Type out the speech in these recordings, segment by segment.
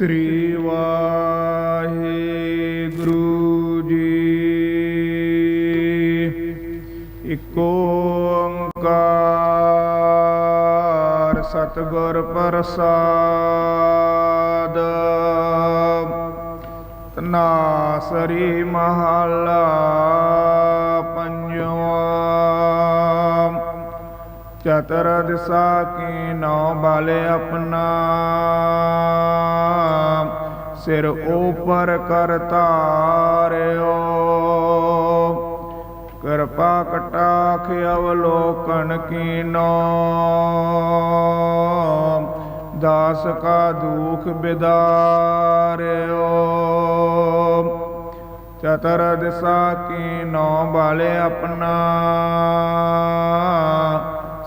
ਸ੍ਰੀ ਵਾਹਿਗੁਰੂ ਜੀ। ਇਕ ਓੰਕਾਰ ਸਤਿਗੁਰ ਪ੍ਰਸਾਦ। ਤਨਾਸਰੀ ਮਹਲਾ ਪੰਜਵਾ। ਚਤਰ ਦਿਸਾ ਕੀ ਨੌ ਬਾਲੇ ਆਪਣਾ। ਸਿਰ ਉਪਰ ਕਰ ਤਾਰਿਓ ਕਿਰਪਾ ਕਟਾਖ ਅਵਲੋਕਨ ਕੀਨੋ ਦਾਸ ਕਾ ਦੁਖ ਬਿਦਾਰਿਓ। ਚਤਰ ਦਿਸਾ ਕੀ ਨੌ ਬਾਲੇ ਆਪਣਾ।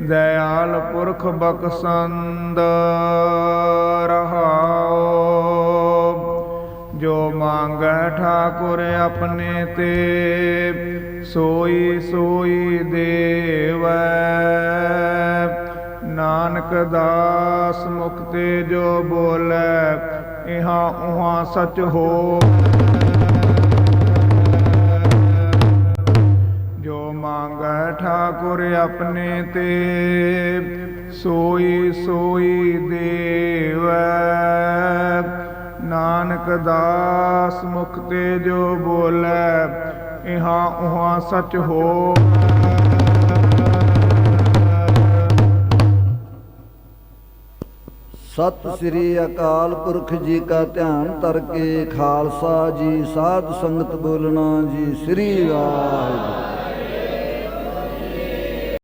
ਦਇਆਲ ਪੁਰਖ ਬਖਸ਼ੰਦ ਰਹਾਓ ਜੋ ਮੰਗੈ ਠਾਕੁਰ ਆਪਣੇ ਤੇ, ਸੋਈ ਸੋਈ ਦੇਵੈ। ਨਾਨਕ ਦਾਸ ਮੁਕਤੇ ਜੋ ਬੋਲੇ, ਇਹਾਂ ਉਹਾਂ ਸਚ ਹੋ ਠਾਕੁਰ ਆਪਣੇ ਤੇ, ਸੋਈ ਸੋਈ ਦੇਵੈ। ਨਾਨਕ ਦਾਸ ਮੁਖ ਤੇ ਜੋ ਬੋਲੇ, ਇਹਾਂ ਉਹਾਂ ਸਚ ਹੋ ਸਤਿ ਸ੍ਰੀ ਅਕਾਲ ਪੁਰਖ ਜੀ ਕਾ ਧਿਆਨ ਧਰ ਕੇ, ਖਾਲਸਾ ਜੀ, ਸਾਧ ਸੰਗਤ ਬੋਲਣਾ ਜੀ, ਸ੍ਰੀ ਵਾਹਿਗੁਰੂ।